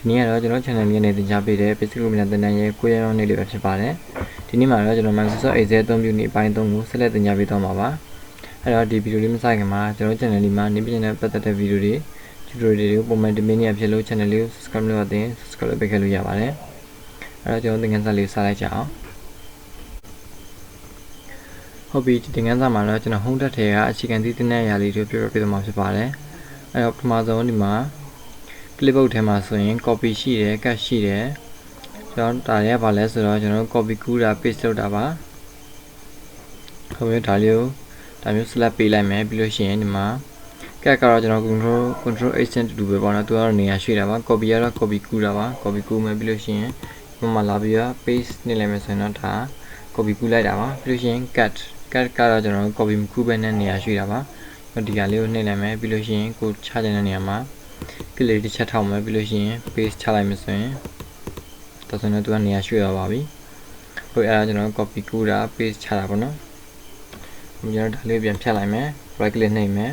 ဒီနေ့ကတော့ကျွန်တော် channel မြင်နေတင်ကြားပေးတဲ့ basic room နဲ့တင်တန်းရဲ့ကိုရရောင်းနေ့လေးပဲဖြစ်ပါတယ်ဒီနေ့မှာတော့ကျွန်တော် Microsoft Excel အသုံးပြုနေအပိုင်း3ကိုဆက်လက်တင်ကြားပေးသွားမှာပါအဲ့တော့ဒီဗီဒီယိုလေးမစခင်မှာကျွန်တော် channel လေးမှာနေပြည်တော်ပတ်သက်တဲ့ဗီဒီယိုတွေ tutorial တွေကိုပုံမှန်တင်ပေးနေရဖြစ်လို့ channel လေးကို subscribe လုပ်ရတဲ့ subscribe လုပ်ပေးခဲ့လို့ရပါတယ်အဲ့တော့ကျွန်တော်သင်ခန်းစာလေးစလိုက်ကြအောင်ဟုတ်ပြီဒီသင်ခန်းစာမှာတော့ကျွန်တော် home tab ထဲကအခြေခံသီးတင်တဲ့အရာလေးတွေပြောပြပေးသွားမှာဖြစ်ပါတယ်အဲ့တော့ပထမဆုံးဒီမှာ clipboard ထဲမှာဆိုရင် copy ရှိတယ် cut ရှိတယ်ကျွန်တော်ဒါတွေကဘာလဲဆိုတော့ကျွန်တော် copy ကူးတာ paste လုပ်တာပါဟုတ်ပြီဒါလေးကိုဒါမျိုး select ပေးလိုက်မယ်ပြီးလို့ရှိရင်ဒီမှာ cut ကတော့ကျွန်တော် control control agent တူပဲပေါ့နော်သူကတော့နေရာရွှေ့တာပါ copy ကတော့ copy ကူးတာပါ copy ကူးမယ်ပြီးလို့ရှိရင်ဒီမှာလာပြီးတော့ paste နေလိုက်မယ်ဆိုရင်တော့ဒါ copy ကူးလိုက်တာပါပြီးလို့ရှိရင် cut cut ကတော့ကျွန်တော် copy မကူးဘဲနဲ့နေရာရွှေ့တာပါဒီကလေးကိုနှိပ်လိုက်မယ်ပြီးလို့ရှိရင်ကိုချချင်တဲ့နေရာမှာ ကလေးတစ်ချက်ထောက်မယ်ပြီးလို့ရှိရင် paste ချလိုက်မယ်ဆိုရင်တော်စံနဲ့သူကနေရာရွှေ့ရပါပြီ။ဟုတ်အဲ့ဒါကျွန်တော် copy ကူးတာ paste ချတာပေါ့နော်။ကျွန်တော်ဒါလေးပြန်ဖြတ်လိုက်မယ် right click နှိပ်မယ်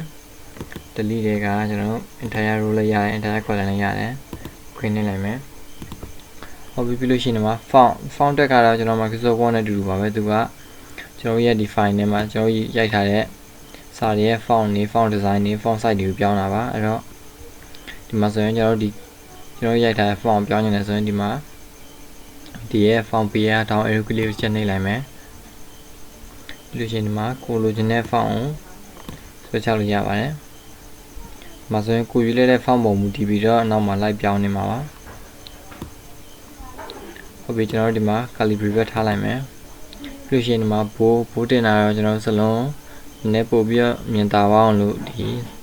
။ delete တွေကကျွန်တော် entire row လည်းရတယ် entire column လည်းရတယ်။ခွင့်နှိပ်လိုက်မယ်။ဟုတ်ပြီပြီးလို့ရှိရင်ဒီမှာ font font တက်ကတော့ကျွန်တော် Microsoft Word နဲ့အတူတူပါပဲသူကကျွန်တော်ရဲ့ဒီ file ထဲမှာကျွန်တော်ရိုက်ထားတဲ့စာတွေရဲ့ font တွေ font design တွေ font size တွေကိုပြောင်းတာပါအဲ့တော့ ဒီမှာဆိုရင်ကျွန်တော်တို့ဒီကျွန်တော်ရိုက်ထားတဲ့ font ပြောင်းနေတယ်ဆိုရင်ဒီမှာဒီရဲ့ font ပေးရ down arrow ကလေးကိုချက်နှိပ်လိုက်မယ်ပြီးလို့ရှိရင်ဒီမှာကိုလိုချင်တဲ့ font ကိုဆွဲချလို့ရပါတယ်ဒီမှာဆိုရင်ကိုရွေးလဲတဲ့ font ပုံမူတည်ပြီးတော့အနောက်မှာလိုက်ပြောင်းနေမှာပါဟုတ်ပြီကျွန်တော်တို့ဒီမှာ calibrate ပဲထားလိုက်မယ်ပြီးလို့ရှိရင်ဒီမှာဘိုးဘိုးတင်တာတော့ကျွန်တော်စလုံးနည်းပို့ပြီးတော့မြင်သာပါအောင်လို့ဒီစ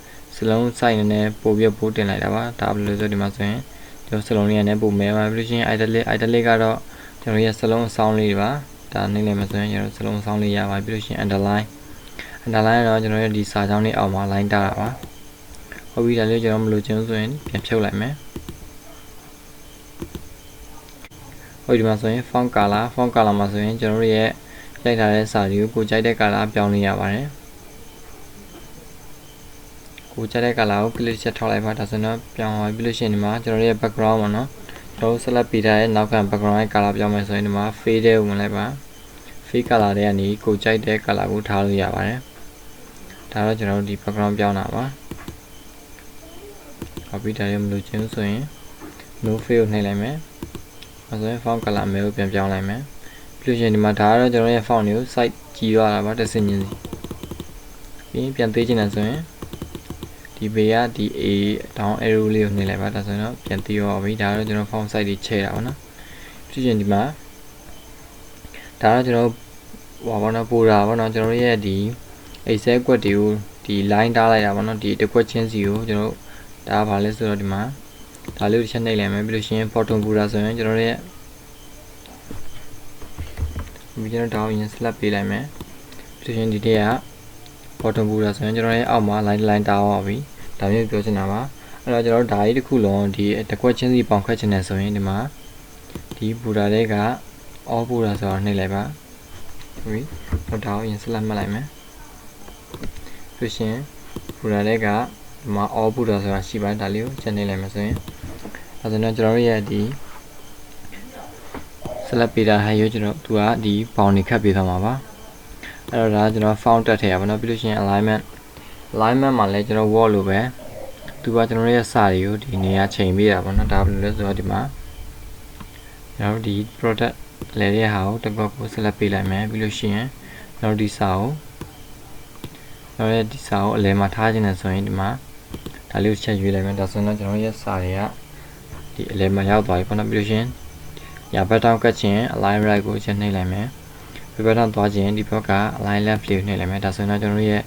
လုံး site နည်းနည်းပို့ပြီးပို့တင်လိုက်တာပါဒါဘယ်လိုဆိုဒီမှာဆိုရင်ကျွန်တော်စလုံးလေးကလည်းပို့မဲပါပြီးလို့ရှိရင် italic italic ကတော့ကျွန်တော်ရဲ့စလုံးအဆောင်လေးတွေပါဒါနေလည်းမဆိုရင်ကျွန်တော်စလုံးအဆောင်လေးရပါပြီးလို့ရှိရင် underline underline တော့ကျွန်တော်ရဲ့ဒီစာကြောင်းလေးအောက်မှာ line တာတာပါဟုတ်ပြီဒါလေးကျွန်တော်မလို့ချင်းဆိုရင်ပြန်ဖြုတ်လိုက်မယ်ဟုတ်ဒီမှာဆိုရင် font color font color မှာဆိုရင်ကျွန်တော်ရဲ့ရိုက်ထားတဲ့စာတွေကိုကိုကြိုက်တဲ့ color ပြောင်းလို့ရပါတယ် ကိုကြတဲ့ color ကို click ချက်ထောက်လိုက်ပါဒါဆိုတော့ပြောင်းသွားပြီလို့ရှိရင်ဒီမှာကျွန်တော်ရဲ့ background ပေါ့နော်ကျွန်တော် select ပေးထားတဲ့နောက်ခံ background ရဲ့ color ပြောင်းမယ်ဆိုရင်ဒီမှာ fade ကိုဝင်လိုက်ပါ fade color တွေကနေကိုကြိုက်တဲ့ color ကိုထားလို့ရပါတယ်ဒါတော့ကျွန်တော်တို့ဒီ background ပြောင်းတာပါဟုတ်ပြီဒါရမလို့ချင်းဆိုရင် no fade ကိုနှိပ်လိုက်မယ်အဲဆိုရင် font color မျိုးကိုပြန်ပြောင်းလိုက်မယ်ပြီးလို့ရှိရင်ဒီမှာဒါကတော့ကျွန်တော်ရဲ့ font တွေကို site ကြည့်ရတာပါတစ်စင်းချင်းစီပြီးပြန်သေးချင်တယ်ဆိုရင် ဒီဘေးကဒီ A down arrow လေးကိုနှိပ်လိုက်ပါဒါဆိုတော့ပြန်သိရောပြီဒါတော့ကျွန်တော် font size တွေချဲ့တာပါနော်ဖြစ်ရင်ဒီမှာဒါတော့ကျွန်တော်ဟောပါတော့ပို့တာပါနော်ကျွန်တော်ရဲ့ဒီ Excel ကွက်တွေကိုဒီ line ထားလိုက်တာပါနော်ဒီတစ်ခွက်ချင်းစီကိုကျွန်တော်ဒါကဘာလဲဆိုတော့ဒီမှာဒါလေးကိုတစ်ချက်နှိပ်လိုက်မယ်ပြီးလို့ရှိရင် bottom ပူတာဆိုရင်ကျွန်တော်ရဲ့ဒီကျွန်တော်တောင်းရင် select ပေးလိုက်မယ်ပြီးလို့ရှိရင်ဒီတည်းက bottom ပူတာဆိုရင်ကျွန်တော်ရဲ့အောက်မှာ line line တားပါပြီ ဒါမျိုးပြောချင်တာပါအဲ့တော့ကျွန်တော်တို့ဓာကြီးတစ်ခုလုံးဒီတစ်ခွက်ချင်းစီပေါင်ခွက်ချင်တယ်ဆိုရင်ဒီမှာဒီဘူတာတွေက all ဘူတာဆိုတော့နှိပ်လိုက်ပါဟုတ်ပြီတော့ဒါကိုအရင်ဆက်လက်မှတ်လိုက်မယ်ဆိုရှင်ဘူတာတွေကဒီမှာ all ဘူတာဆိုတာရှိပါတယ်ဒါလေးကိုချက်နှိပ်လိုက်မယ်ဆိုရင်အဲဆိုတော့ကျွန်တော်တို့ရဲ့ဒီဆက်လက်ပေးတာဟဲ့ရောကျွန်တော်သူကဒီပေါင်နေခတ်ပေးသွားမှာပါအဲ့တော့ဒါကျွန်တော် found တက်ထည့်ရပါတော့ပြီးလို့ရှိရင် alignment alignment မှာလည်းကျွန်တော် wall လိုပဲသူကကျွန်တော်ရဲ့စာတွေကိုဒီနေရာချိန်ပေးတာပေါ့နော်ဒါဘယ်လိုလဲဆိုတော့ဒီမှာကျွန်တော်ဒီ product လဲတဲ့ဟာကိုတစ်ခုကို select ပေးလိုက်မယ်ပြီးလို့ရှိရင်ကျွန်တော်ဒီစာကိုကျွန်တော်ရဲ့ဒီစာကိုအလဲမှာထားခြင်းနဲ့ဆိုရင်ဒီမှာဒါလေးကိုချက်ရွေးလိုက်မယ်ဒါဆိုတော့ကျွန်တော်ရဲ့စာတွေကဒီအလဲမှာရောက်သွားပြီပေါ့နော်ပြီးလို့ရှိရင်ညာဘက်တောက်ကတ်ခြင်း align right ကိုချက်နှိပ်လိုက်မယ်ပြဘက်တောက်သွားခြင်းဒီဘက်က align left လေးကိုနှိပ်လိုက်မယ်ဒါဆိုရင်ကျွန်တော်ရဲ့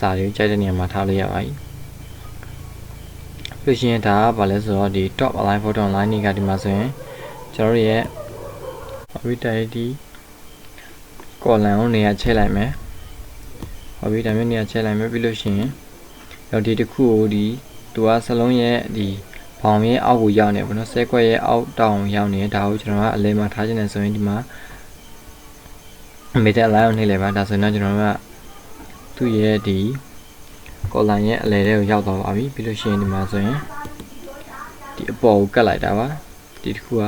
စာတွေကိုကြိုက်တဲ့နေရာမှာထားလို့ရပါပြီပြရှင်ဒါကဘာလဲဆိုတော့ဒီ top align bottom align တွေကဒီမှာဆိုရင်ကျွန်တော်ရဲ့ arbitrary column ကိုနေရာချဲ့လိုက်မယ်ဟုတ်ပြီဒါမျိုးနေရာချဲ့လိုက်မယ်ပြီးလို့ရှိရင်တော့ဒီတစ်ခုကိုဒီသူကစလုံးရဲ့ဒီဘောင်ရဲ့အောက်ကိုရောက်နေပေါ့နော်ဆဲကွက်ရဲ့အောက်တောင်ရောက်နေဒါကိုကျွန်တော်ကအလဲမှာထားခြင်းနဲ့ဆိုရင်ဒီမှာ meter line ကိုနှိပ်လိုက်ပါဒါဆိုရင်တော့ကျွန်တော်က သူ့ရဲ့ဒီ column ရဲ့အလဲတွေကိုရောက်သွားပါပြီပြီးလို့ရှိရင်ဒီမှာဆိုရင်ဒီဒီအပေါ်ကိုကတ်လိုက်တာပါဒီတစ်ခုက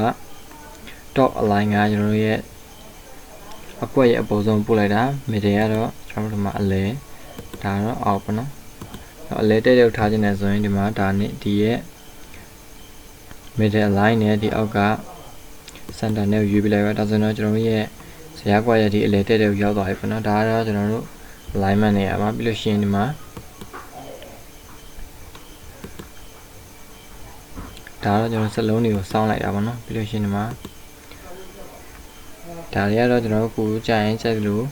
top align ကကျွန်တော်တို့ရဲ့အကွက်ရဲ့အပေါ်ဆုံးပို့လိုက်တာ middle ကတော့ကျွန်တော်တို့ဒီမှာအလဲဒါကတော့အောက်ပေါ့နော်အလဲတက်ရောက်ထားခြင်းနဲ့ဆိုရင်ဒီမှာဒါနဲ့ဒီရဲ့ middle line နဲ့ဒီအောက်က center နဲ့ယူပြလိုက်ပါဒါဆိုတော့ကျွန်တော်တို့ရဲ့ဇာတ်ကွက်ရဲ့ဒီအလဲတက်တဲ့ကိုရောက်သွားပြီပေါ့နော်ဒါကတော့ကျွန်တော်တို့ alignment နဲ့ရပါပြီးလို့ရှိရင်ဒီမှာဒါတော့ကျွန်တော်စက်လုံးတွေကိုစောင်းလိုက်တာပေါ့နော်ပြီးလို့ရှိရင်ဒီမှာဒါတွေကတော့ကျွန်တော်တို့ကိုကြာရင်ကြိုက်လို့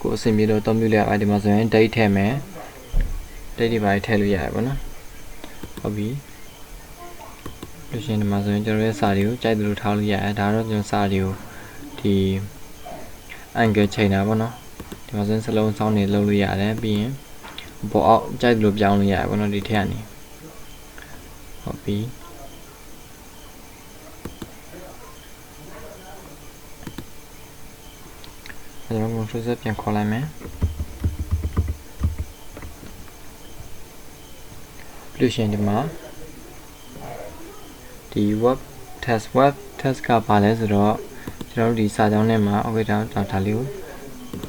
ကိုအဆင်ပြေလို့အသုံးပြုလိုက်ရတယ်ဒီမှာဆိုရင် date ထည့်မယ် date ဒီပါထည့်လို့ရတယ်ပေါ့နော်ဟုတ်ပြီလို့ရှိရင်ဒီမှာဆိုရင်ကျွန်တော်ရဲ့စာတွေကိုကြိုက်တယ်လို့ထားလို့ရတယ်ဒါတော့ကျွန်တော်စာတွေကိုဒီ angle ချိန်တာပေါ့နော်ဒီ မှာဆိုရင်စလုံးစောင်းနေလုပ်လို့ရတယ်ပြီးရင်ပေါ်အောက်ကြိုက်တယ်လို့ပြောင်းလို့ရတယ်ပေါ့နော်ဒီထက်ကနေဟုတ်ပြီကျွန်တော် control Z ပြန်ခေါ်လိုက်မယ်ပြီးလို့ရှိရင်ဒီမှာဒီ web test web test ကဘာလဲဆိုတော့ကျွန်တော်တို့ဒီစာကြောင်းထဲမှာ okay ဒါဒါလေးကို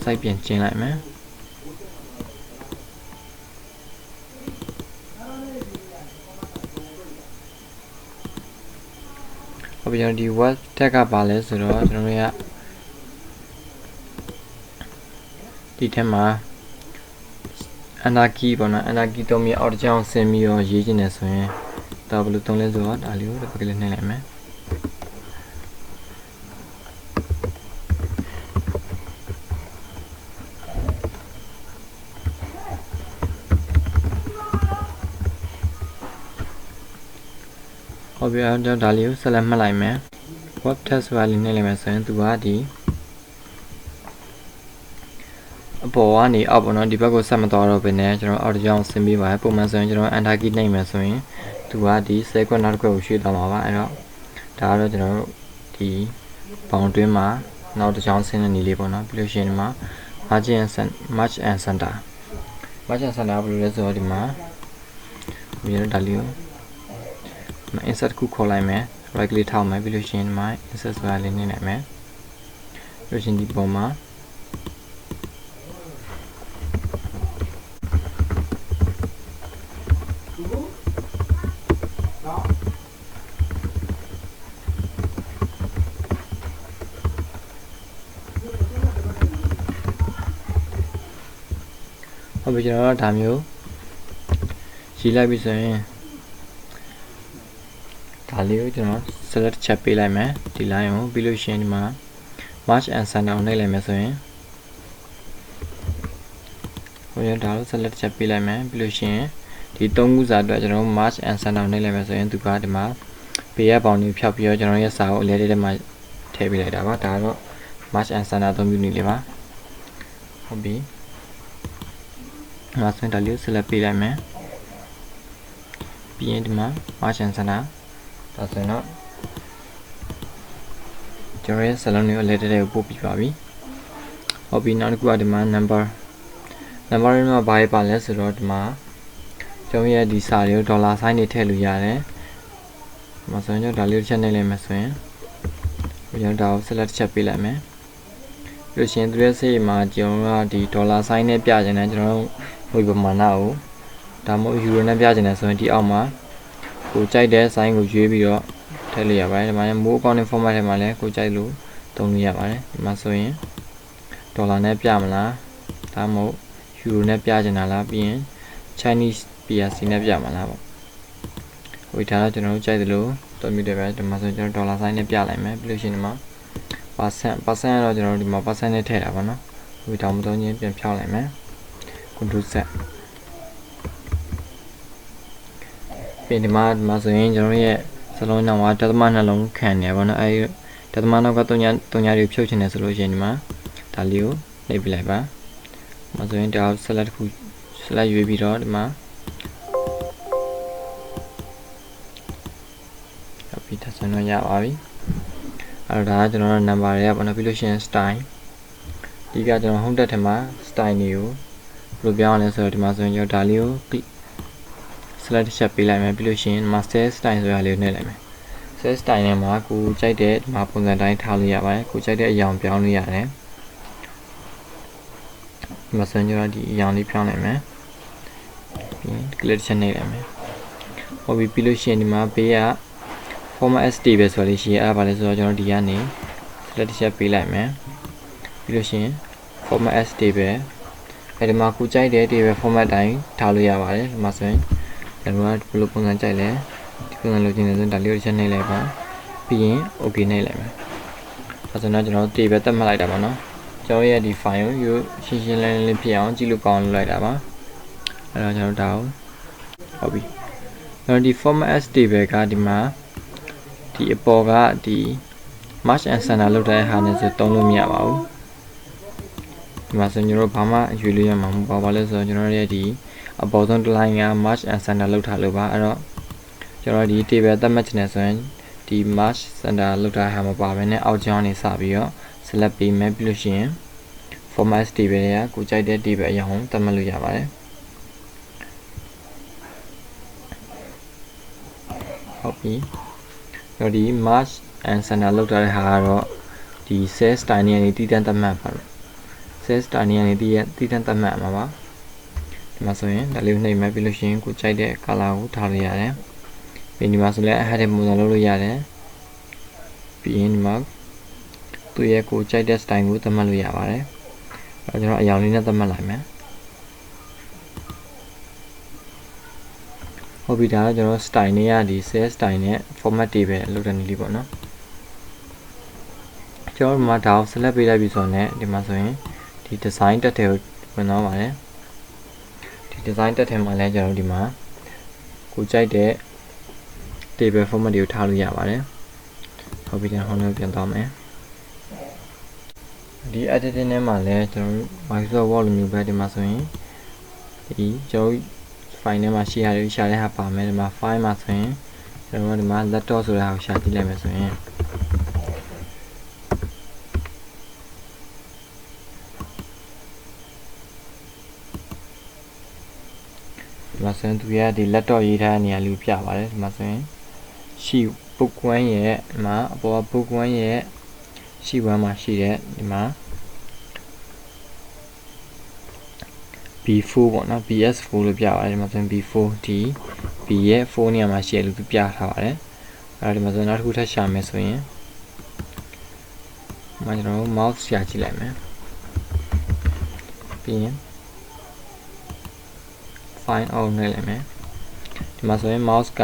စိုက်ပြန်ကျင်းလိုက်မယ်ဟုတ်ပြီကျွန်တော်ဒီ web tag ကဘာလဲဆိုတော့ကျွန်တော်တို့ကဒီထဲမှာ anarchy ပေါ့နော် anarchy တော့မြေအောက်တစ်ကြောင်းဆင်းပြီးတော့ရေးချင်တယ်ဆိုရင်ဒါဘယ်လိုသုံးလဲဆိုတော့ဒါလေးကိုတစ်ပတ်ကလေးနှိပ်လိုက်မယ် ဟုတ်ပြီအဲ့တော့ဒါလေးကိုဆက်လက်မှတ်လိုက်မယ် web test ဆိုတာလေးနှိပ်လိုက်မယ်ဆိုရင်သူကဒီအပေါ်ကနေအောက်ပေါ့နော်ဒီဘက်ကိုဆက်မသွားတော့ဘဲနဲ့ကျွန်တော်အောက်တစ်ကြောင်းဆင်းပြီးပါတယ်ပုံမှန်ဆိုရင်ကျွန်တော် enter key နှိပ်မယ်ဆိုရင်သူကဒီ save ခွက်နောက်တစ်ခွက်ကိုရွှေ့သွားမှာပါအဲ့တော့ဒါကတော့ကျွန်တော်တို့ဒီဘောင်တွင်းမှာနောက်တစ်ကြောင်းဆင်းတဲ့နေလေးပေါ့နော်ပြီးလို့ရှိရင်ဒီမှာ margin and match and center match and center ဘယ်လိုလဲဆိုတော့ဒီမှာဒီရဒါလေးကို insert ခုခေါ်လိုက်မယ် right click ထောက်မယ်ပြီးလို့ရှိရင်ဒီမှာ insert ဆိုတာလေးနှိပ်နိုင်မယ်ပြီးလို့ရှိရင်ဒီပုံမှာဟုတ်ပြီကျွန်တော်တို့ဒါမျိုးရေးလိုက်ပြီဆိုရင် ဒါလေးကိုကျွန်တော် select ချက်ပေးလိုက်မယ်ဒီ line ကိုပြီးလို့ရှိရင်ဒီမှာ match and center ကိုနှိပ်လိုက်မယ်ဆိုရင်ဟိုရဒါလို့ select ချက်ပေးလိုက်မယ်ပြီးလို့ရှိရင်ဒီ၃ခုစာအတွက်ကျွန်တော် match and center ကိုနှိပ်လိုက်မယ်ဆိုရင်သူကဒီမှာပေးရပေါင်းလေးဖြောက်ပြီးတော့ကျွန်တော်ရဲ့စာကိုအလဲလေးထဲမှာထည့်ပေးလိုက်တာပါဒါတော့ match and center အသုံးပြုနေလေပါဟုတ်ပြီနောက်ဆုံးဒါလေးကို select ပေးလိုက်မယ်ပြီးရင်ဒီမှာ margin center ဒါဆိုရင်တော့ကျွန်တော်ရဲ့ salon တွေကို letter တွေကိုပို့ပြီးပါပြီဟုတ်ပြီနောက်တစ်ခုကဒီမှာ number number တွေမှာဘာတွေပါလဲဆိုတော့ဒီမှာကျွန်တော်ရဲ့ဒီစာတွေကို dollar sign တွေထည့်လို့ရတယ်ဒီမှာဆိုရင်ကျွန်တော်ဒါလေးတစ်ချက်နှိပ်လိုက်မယ်ဆိုရင်ကျွန်တော်ဒါကို select ချက်ပေးလိုက်မယ်ပြီးလို့ရှိရင်သူရဲ့စိတ်မှာကျွန်တော်ကဒီ dollar sign နဲ့ပြချင်တယ်ကျွန်တော်ငွေပမာဏကိုဒါမှမဟုတ် euro နဲ့ပြချင်တယ်ဆိုရင်ဒီအောက်မှာ ကိုကြိုက်တဲ့ sign ကိုရွေးပြီးတော့ထည့်လိုက်ရပါတယ်ဒီမှာလည်း more accounting format ထဲမှာလည်းကိုကြိုက်လို့သုံးလို့ရပါတယ်ဒီမှာဆိုရင်ဒေါ်လာနဲ့ပြမလားဒါမှမဟုတ် euro နဲ့ပြချင်တာလားပြီးရင် Chinese PRC နဲ့ပြမှာလားပေါ့ဟိုဒါတော့ကျွန်တော်တို့ကြိုက်တယ်လို့တော်မြူတယ်ပဲဒီမှာဆိုကျွန်တော်ဒေါ်လာ sign နဲ့ပြလိုက်မယ်ပြီးလို့ရှိရင်ဒီမှာ percent percent ကတော့ကျွန်တော်တို့ဒီမှာ percent နဲ့ထည့်တာပါနော်ဟိုတောင်မသုံးချင်းပြန်ဖြောင်းလိုက်မယ် control z ပြင်ဒီမှာဒီမှာဆိုရင်ကျွန်တော်ရဲ့စလုံးနောက်ကတသမနှလုံးခံနေပါတော့အဲဒီတသမနောက်ကတုံညာတုံညာတွေဖြုတ်ချင်တယ်ဆိုလို့ရှိရင်ဒီမှာဒါလေးကိုနှိပ်ပြလိုက်ပါမဆိုရင်ဒါ select တစ်ခု select ရွေးပြီးတော့ဒီမှာအပိထဆန်တော့ရပါပြီအဲ့တော့ဒါကကျွန်တော်တို့ number တွေကပေါ့နော်ပြီးလို့ရှိရင် style ဒီကကျွန်တော် home tab ထဲမှာ style တွေကိုဘယ်လိုပြောင်းရလဲဆိုတော့ဒီမှာဆိုရင်ကျွန်တော်ဒါလေးကို select တစ်ချက်ပေးလိုက်မယ်ပြီးလို့ရှိရင်ဒီမှာ set style ဆိုတာလေးကိုနှိပ်လိုက်မယ် set style နဲ့မှာကိုကြိုက်တဲ့ဒီမှာပုံစံတိုင်းထားလို့ရပါတယ်ကိုကြိုက်တဲ့အရောင်ပြောင်းလို့ရတယ်ဒီမှာဆိုရင်ကျွန်တော်ဒီအရောင်လေးပြောင်းလိုက်မယ်ပြီးရင် click တစ်ချက်နှိပ်လိုက်မယ်ဟုတ်ပြီပြီးလို့ရှိရင်ဒီမှာဘေးက format st ပဲဆိုလို့ရှိရင်အဲ့ဒါပါလဲဆိုတော့ကျွန်တော်ဒီကနေ select တစ်ချက်ပေးလိုက်မယ်ပြီးလို့ရှိရင် format st ပဲအဲဒီမှာကိုကြိုက်တဲ့ table format တိုင်းထားလို့ရပါတယ်ဒီမှာဆိုရင် ကျွန်တော်ကဘယ်လိုပုံစံကြိုက်လဲဒီပုံစံလိုချင်တယ်ဆိုရင်ဒါလေးကိုတစ်ချက်နှိပ်လိုက်ပါပြီးရင် okay နှိပ်လိုက်မယ်အဲဆိုတော့ကျွန်တော် table တက်မှတ်လိုက်တာပါနော်ကျွန်တော်ရဲ့ဒီ file ကိုရိုးရှင်းရှင်းလင်းလင်းဖြစ်အောင်ကြည့်လို့ကောင်းလုပ်လိုက်တာပါအဲတော့ကျွန်တော်ဒါကိုဟုတ်ပြီကျွန်တော်ဒီ format s table ကဒီမှာဒီအပေါ်ကဒီ march and center လောက်တဲ့ဟာနဲ့ဆိုတုံးလို့မရပါဘူးဒီမှာဆိုကျွန်တော်ဘာမှရွေလို့ရမှာမဟုတ်ပါဘူးလဲဆိုတော့ကျွန်တော်ရဲ့ဒီ အပေါ်ဆုံးတစ် line က march and center လောက်ထားလို့ပါအဲ့တော့ကျွန်တော်ဒီ table သတ်မှတ်ချင်တယ်ဆိုရင်ဒီ march center လောက်ထားဟာမပါဘဲနဲ့အောက်ကျောင်းနေစပြီးတော့ select ပေးမယ်ပြီးလို့ရှိရင် format table တွေကကိုကြိုက်တဲ့ table အရာကိုသတ်မှတ်လို့ရပါတယ်ဟုတ်ပြီတော့ဒီ march and center လောက်ထားတဲ့ဟာကတော့ဒီ cell style နေရာနေတည်တံ့သတ်မှတ်ပါတော့ cell style နေရာနေတည်ရတည်တံ့သတ်မှတ်မှာပါ ဒီမှာဆိုရင်ဒါလေးကိုနှိပ်မယ်ပြီးလို့ရှိရင်ကိုကြိုက်တဲ့ color ကိုထားလို့ရတယ်ပြီးဒီမှာဆိုလည်းအဟတဲ့ပုံစံလုပ်လို့ရတယ်ပြီးရင်ဒီမှာသူ့ရဲ့ကိုကြိုက်တဲ့ style ကိုသတ်မှတ်လို့ရပါတယ်အဲကျွန်တော်အရောင်လေးနဲ့သတ်မှတ်လိုက်မယ်ဟုတ်ပြီဒါကကျွန်တော် style နဲ့ရဒီ cell style နဲ့ format တွေပဲလုပ်တဲ့နည်းလေးပေါ့နော်ကျွန်တော်ဒီမှာဒါကို select ပေးလိုက်ပြီဆိုတော့ဒီမှာဆိုရင်ဒီ design တက်တဲ့ကိုဝင်သွားပါတယ်ဒီ design တက်တဲ့မှာလည်းကျွန်တော်ဒီမှာကိုကြိုက်တဲ့ table format တွေကိုထားလို့ရပါတယ်ဟုတ်ပြီကျွန်တော်ဟောင်းပြန်သွားမယ်ဒီ editing ထဲမှာလည်းကျွန်တော် Microsoft Word လိုမျိုးပဲဒီမှာဆိုရင်ဒီကျွန်တော် file ထဲမှာရှိရတဲ့ရှာတဲ့ဟာပါမယ်ဒီမှာ file မှာဆိုရင်ကျွန်တော်ဒီမှာ laptop ဆိုတဲ့ဟာကိုရှာကြည့်လိုက်မယ်ဆိုရင် ဒီမှာဆိုရင်သူရဒီ laptop ရေးထားတဲ့နေရာလေးပြပါတယ်ဒီမှာဆိုရင်ရှိ book 1ရဲ့ဒီမှာအပေါ်က book 1ရဲ့ရှိ1မှာရှိတဲ့ဒီမှာ B4 ပေါ့နော် BS4 လို့ပြပါတယ်ဒီမှာဆိုရင် B4 ဒီ B ရဲ့4နေရာမှာရှိရလို့သူပြထားပါတယ်အဲဒီမှာဆိုနောက်တစ်ခုထပ်ရှာမယ်ဆိုရင်မကျွန်တော် mouse ရှာကြည့်လိုက်မယ်ပြီးရင် find out နဲ့လိုက်မယ်ဒီမှာဆိုရင် mouse က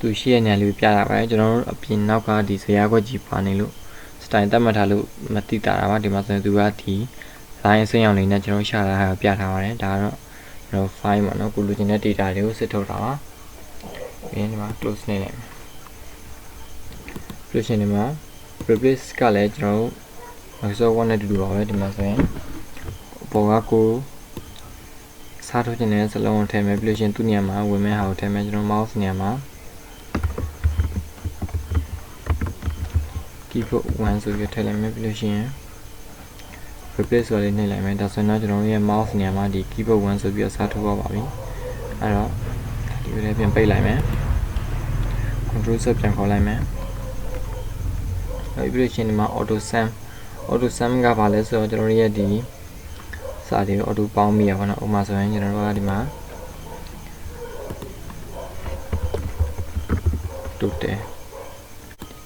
သူရှိရနေရာလေးပြတာပါတယ်ကျွန်တော်တို့အပြင်နောက်ကဒီဇရာခွက်ကြီးပါနေလို့ style တတ်မှတ်ထားလို့မသိတာပါဒီမှာဆိုရင်သူကဒီ line အစိမ်းအောင်လေးနဲ့ကျွန်တော်ရှာတာဟာပြထားပါတယ်ဒါကတော့ကျွန်တော် file ပေါ့နော်ကိုလိုချင်တဲ့ data တွေကိုစစ်ထုတ်တာပါပြီးရင်ဒီမှာ close နေလိုက်မယ်ပြီးရှင်ဒီမှာ replace ကလည်းကျွန်တော် Microsoft Word နဲ့တူတူပါပဲဒီမှာဆိုရင်ပေါ်ကကို စားထုတ်ခြင်းနဲ့စလုံးကိုထည့်မယ်ပြီးလို့ရှိရင်သူ့နေရာမှာဝင်မဲ့ဟာကိုထည့်မယ်ကျွန်တော် mouse နေရာမှာ keyboard 1ဆိုပြီးထည့်လိုက်မယ်ပြီးလို့ရှိရင် replace ဆိုလေးနှိပ်လိုက်မယ်ဒါဆိုရင်တော့ကျွန်တော်တို့ရဲ့ mouse နေရာမှာဒီ keyboard 1ဆိုပြီးအစားထိုးပါပါပြီအဲ့တော့ဒီလိုလေးပြန်ပိတ်လိုက်မယ် control set ပြန်ခေါ်လိုက်မယ်အဲ့ပြီးလို့ရှိရင်ဒီမှာ auto sum auto sum ကဘာလဲဆိုတော့ကျွန်တော်တို့ရဲ့ဒီ စာတွေ auto ပေါင်းမိရပါတော့ဥပမာဆိုရင်ကျွန်တော်တို့ကဒီမှာ total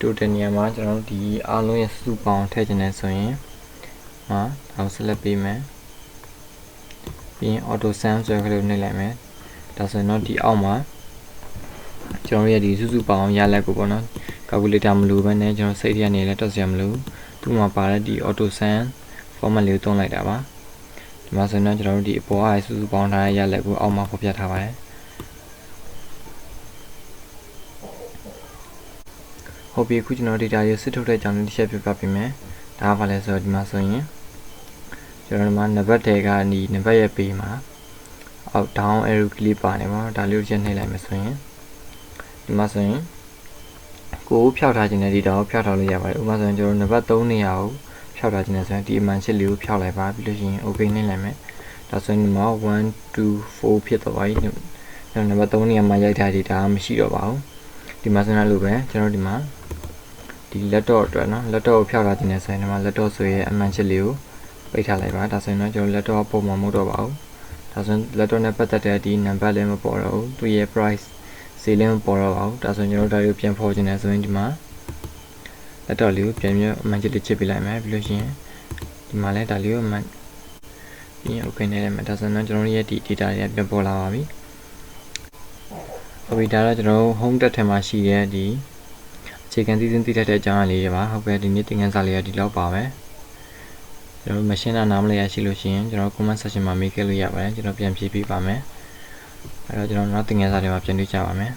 total နေရာမှာကျွန်တော်တို့ဒီအားလုံးရဲ့စုပေါင်းထည့်ခြင်းနဲ့ဆိုရင်မှာဒါကို select ပေးမယ်ပြီးရင် auto sum ဆိုတဲ့လိုနှိပ်လိုက်မယ်ဒါဆိုရင်တော့ဒီအောက်မှာကျွန်တော်ရဲ့ဒီစုစုပေါင်းရလက်ကိုပေါ့နော် calculator မလိုဘဲနဲ့ကျွန်တော်စိတ်ရနေလဲတွက်စရာမလိုသူ့မှာပါတဲ့ဒီ auto sum format လေးကိုသုံးလိုက်တာပါ ဒီမှာဆိုရင်တော့ကျွန်တော်တို့ဒီအပေါ်အားစုစုပေါင်းထားတဲ့ရလက်ကိုအောက်မှာဖော်ပြထားပါတယ်ဟုတ်ပြီအခုကျွန်တော် data ရေးစစ်ထုတ်တဲ့အကြောင်းလေးတစ်ချက်ပြပြပေးမယ်ဒါကဘာလဲဆိုတော့ဒီမှာဆိုရင်ကျွန်တော်ဒီမှာနံပါတ်တွေကဒီနံပါတ်ရဲ့ပေးမှာအောက် down arrow ကလေးပါနေပါတော့ဒါလေးကိုချက်နှိပ်လိုက်မယ်ဆိုရင်ဒီမှာဆိုရင်ကိုယ်ဖြောက်ထားခြင်းတဲ့ data ကိုဖြောက်ထားလို့ရပါတယ်ဥပမာဆိုရင်ကျွန်တော်နံပါတ်3နေရာကို ဖြောက်ထားခြင်းနဲ့ဆိုရင်ဒီအမှန်ချစ်လေးကိုဖြောက်လိုက်ပါပြီးလို့ရှိရင် okay နှိပ်လိုက်မယ်ဒါဆိုရင်ဒီမှာ1 2 4ဖြစ်သွားပြီကျွန်တော်နံပါတ်3နေရာမှာရိုက်ထားဒီဒါမရှိတော့ပါဘူးဒီမှာဆိုရင်လို့ပဲကျွန်တော်ဒီမှာဒီ laptop အတွက်နော် laptop ကိုဖျောက်ထားခြင်းနဲ့ဆိုရင်ဒီမှာ laptop ဆိုရဲ့အမှန်ချစ်လေးကိုပိတ်ထားလိုက်ပါဒါဆိုရင်တော့ကျွန်တော် laptop ပုံမှာမဟုတ်တော့ပါဘူးဒါဆိုရင် laptop နဲ့ပတ်သက်တဲ့ဒီ number လည်းမပေါ်တော့ဘူးသူရဲ့ price ဈေးလည်းမပေါ်တော့ပါဘူးဒါဆိုရင်ကျွန်တော်ဒါလေးကိုပြန်ဖော်ခြင်းနဲ့ဆိုရင်ဒီမှာ laptop လေးကိုပြန်ပြီးအမှန်ချစ်လေးချစ်ပေးလိုက်မယ်ပြီးလို့ရှိရင်ဒီမှာလည်းဒါလေးကိုအမှန်ပြီးရင် okay နဲ့လည်းဒါဆိုရင်တော့ကျွန်တော်ရဲ့ဒီ data တွေပြန်ပေါ်လာပါပြီဟုတ်ပြီဒါတော့ကျွန်တော် home tab ထဲမှာရှိတဲ့ဒီအခြေခံသိသိသိတတ်တဲ့အကြောင်းအရာလေးတွေပါဟုတ်ကဲ့ဒီနေ့သင်ခန်းစာလေးကဒီလောက်ပါပဲကျွန်တော်မရှင်းတာနားမလည်ရရှိလို့ရှိရင်ကျွန်တော် comment section မှာမေးခဲ့လို့ရပါတယ်ကျွန်တော်ပြန်ဖြေပေးပါမယ်အဲ့တော့ကျွန်တော်နောက်သင်ခန်းစာတွေမှာပြန်တွေ့ကြပါမယ်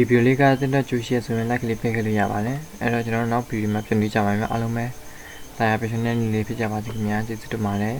ဒီဗီဒီယိုလေးကတင်တဲ့ကျူရှိရဆိုရင် like လေးပေးခဲ့လို့ရပါတယ်အဲ့တော့ကျွန်တော်နောက်ဗီဒီယိုမှာပြန်တွေ့ကြပါမယ်အားလုံးပဲ Saya passionate လေးဖြစ်ကြပါစေခင်ဗျာကျေးဇူးတင်ပါတယ်